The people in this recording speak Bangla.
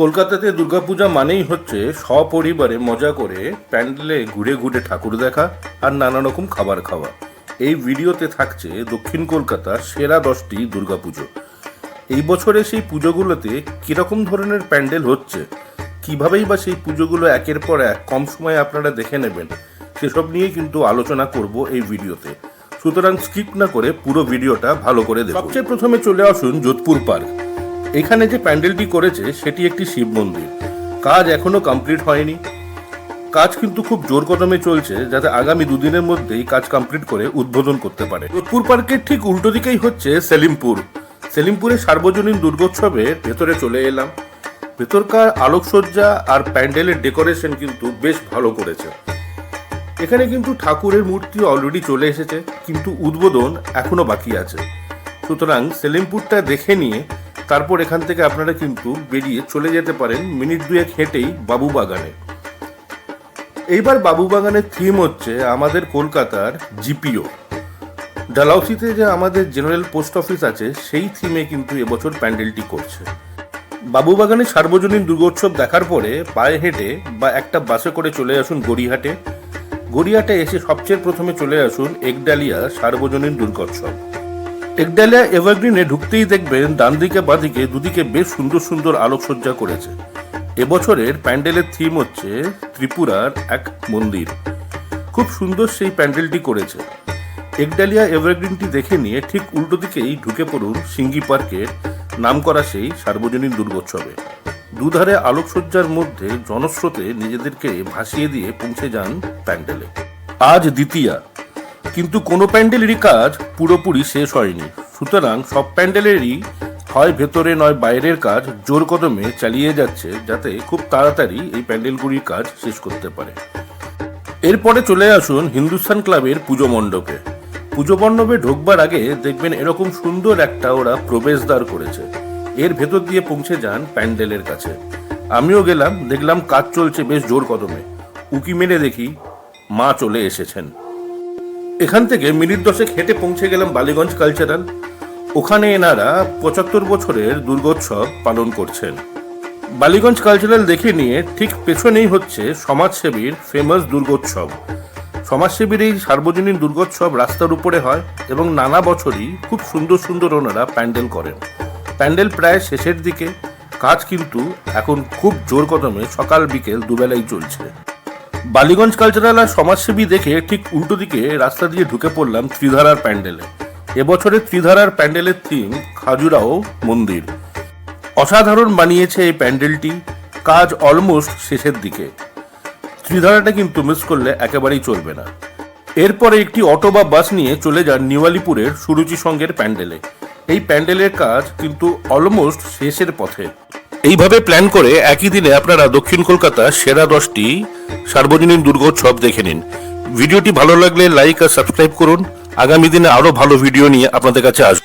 কলকাতাতে দুর্গাপূজা মানেই হচ্ছে সপরিবারে মজা করে প্যান্ডেলে ঘুরে ঘুরে ঠাকুর দেখা আর নানা রকম খাবার খাওয়া। এই ভিডিওতে থাকছে দক্ষিণ কলকাতার সেরা দশটি দুর্গাপুজো। এই বছরে সেই পুজোগুলোতে কীরকম ধরনের প্যান্ডেল হচ্ছে? কিভাবেই বা সেই পুজোগুলো একের পর এক কম সময়ে আপনারা দেখে নেবেন, সেসব নিয়ে কিন্তু আলোচনা করব এই ভিডিওতে। সুতরাং স্কিপ না করে পুরো ভিডিওটা ভালো করে দেখুন। সবচেয়ে প্রথমে চলে আসুন যোধপুর পার্ক। এখানে যে প্যান্ডেলটি করেছে, সেটি একটি শিব মন্দির। কাজ এখনও কমপ্লিট হয়নি। কাজ কিন্তু খুব জোর কদমে চলছে, যাতে আগামী দুদিনের মধ্যেই কাজ কমপ্লিট করে উদ্বোধন করতে পারে। যোধপুর পার্কের ঠিক উল্টো দিকেই হচ্ছে সেলিমপুর। সেলিমপুরে সার্বজনীন দুর্গোৎসবে ভেতরে চলে এলাম। ভেতরকার আলোকসজ্জা আর প্যান্ডেলের ডেকোরেশন কিন্তু বেশ ভালো করেছে। এখানে কিন্তু ঠাকুরের মূর্তি অলরেডি চলে এসেছে, কিন্তু উদ্বোধন এখনও বাকি আছে। সুতরাং সেলিমপুরটা দেখে নিয়ে তারপর এখান থেকে আপনারা কিন্তু বেরিয়ে চলে যেতে পারেন মিনিট দুয়েক হেঁটেই বাবু বাগানে এইবার বাবু বাগানের থিম হচ্ছে আমাদের কলকাতার জিপিও। ডালাউসিতে যে আমাদের জেনারেল পোস্ট অফিস আছে, সেই থিমে কিন্তু এবছর প্যান্ডেলটি করছে। বাবুবাগানে সার্বজনীন দুর্গোৎসব দেখার পরে পায়ে হেঁটে বা একটা বাসে করে চলে আসুন গড়িয়াহাটে। গড়িয়াহাটে এসে সবচেয়ে প্রথমে চলে আসুন একডালিয়া সার্বজনীন দুর্গোৎসব। একডালিয়া এভারগ্রিনে ঢুকতেই দেখবেন ডান দিকে বাঁদিকে, দুদিকে বেশ সুন্দর সুন্দর আলোকসজ্জা করেছে। এবছরের প্যান্ডেলের থিম হচ্ছে ত্রিপুরার এক মন্দির। খুব সুন্দর সেই প্যান্ডেলটি করেছে। একডালিয়া এভারগ্রিনটি দেখে নিয়ে ঠিক উল্টো দিকেই ঢুকে পড়ুন সিঙ্গি পার্কের নাম করা সেই সার্বজনীন দুর্গোৎসবে। দুধারে আলোকসজ্জার মধ্যে জনস্রোতে নিজেদেরকে ভাসিয়ে দিয়ে পৌঁছে যান প্যান্ডেলে। আজ দ্বিতীয়া। কিন্তু কোনো প্যান্ডেলেরই কাজ পুরোপুরি শেষ হয়নি। সুতরাং সব প্যান্ডেলেরই হয় ভেতরে নয় বাইরের কাজ জোর কদমে চালিয়ে যাচ্ছে যাতে খুব তাড়াতাড়ি এই প্যান্ডেলগুলির কাজ শেষ করতে পারে। এরপরে চলে আসুন হিন্দুস্তান ক্লাবের পুজো মণ্ডপে। পুজো মণ্ডপে ঢোকবার আগে দেখবেন এরকম সুন্দর একটা ওরা প্রবেশদ্বার করেছে। এর ভেতর দিয়ে পৌঁছে যান প্যান্ডেলের কাছে। আমিও গেলাম, দেখলাম কাজ চলছে বেশ জোর কদমে। উকি মেরে দেখি মা চলে এসেছেন। এখান থেকে মিনিট দশেক হেঁটে পৌঁছে গেলাম বালিগঞ্জ কালচারাল। ওখানে এনারা পঁচাত্তর বছরের দুর্গোৎসব পালন করছেন। বালিগঞ্জ কালচারাল দেখে নিয়ে ঠিক পেছনেই হচ্ছে সমাজসেবীর ফেমাস দুর্গোৎসব। সমাজসেবীর এই সার্বজনীন দুর্গোৎসব রাস্তার উপরে হয় এবং নানা বছরই খুব সুন্দর সুন্দর ওনারা প্যান্ডেল করেন। প্যান্ডেল প্রায় শেষের দিকে। কাজ কিন্তু এখন খুব জোর কদমে সকাল বিকেল দুবেলাই চলছে। বালিগঞ্জ কালচারাল আর সমাজসেবী দেখে ঠিক উল্টো দিকে রাস্তা দিয়ে ঢুকে পড়লাম ত্রিধারার প্যান্ডেলে। এবছরের ত্রিধারার প্যান্ডেলের থিম খাজুরাও মন্দির। অসাধারণ বানিয়েছে এই প্যান্ডেলটি। কাজ অলমোস্ট শেষের দিকে। ত্রিধারাটা কিন্তু মিস করলে একেবারেই চলবে না। এরপরে একটি অটো বা বাস নিয়ে চলে যান নিওয়ালিপুরের সুরুচি সঙ্গের প্যান্ডেলে। এই প্যান্ডেলের কাজ কিন্তু অলমোস্ট শেষের পথে। এইভাবে প্ল্যান করে একই দিনে আপনারা দক্ষিণ কলকাতা সেরা দশটি সার্বজনীন দুর্গোৎসব দেখে নিন। ভিডিওটি ভালো লাগলে লাইক আর সাবস্ক্রাইব করুন। আগামী দিনে আরও ভালো ভিডিও নিয়ে আপনাদের কাছে আসব।